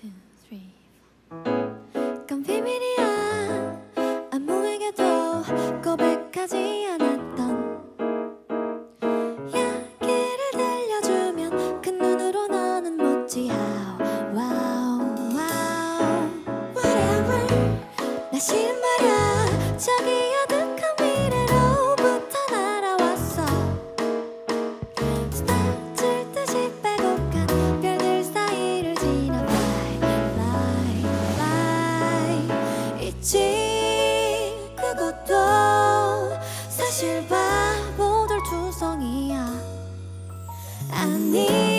two, 비밀이야. 아무에게도 고백하지 않던 이야기를 들려주면 큰 눈으로 너는 묻지 how wow wow 나 싫은 사실 바보들 투성이야. 아니.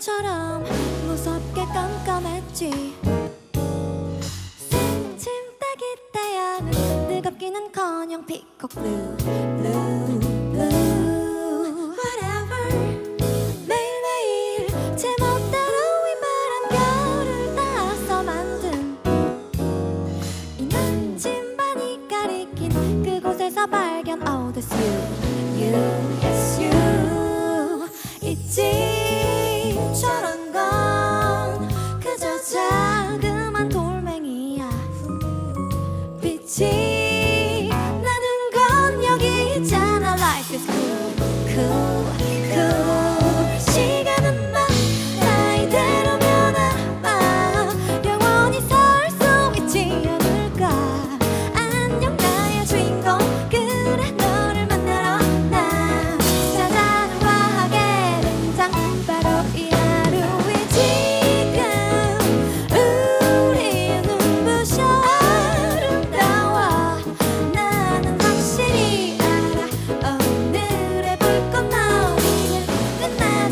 괴물처럼 무섭게 깜깜했지. 침대기 때야. 뜨겁기는커녕 피콕 블루 블루 블루 whatever. 매일매일 제멋대로 이바람 겨울을 따서 만든 이 남침반이 가리킨 그곳에서 발견. Oh that's you. You that's you. 있지 있지 나는 건 여기 있잖아 Life is cool, cool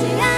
yeah.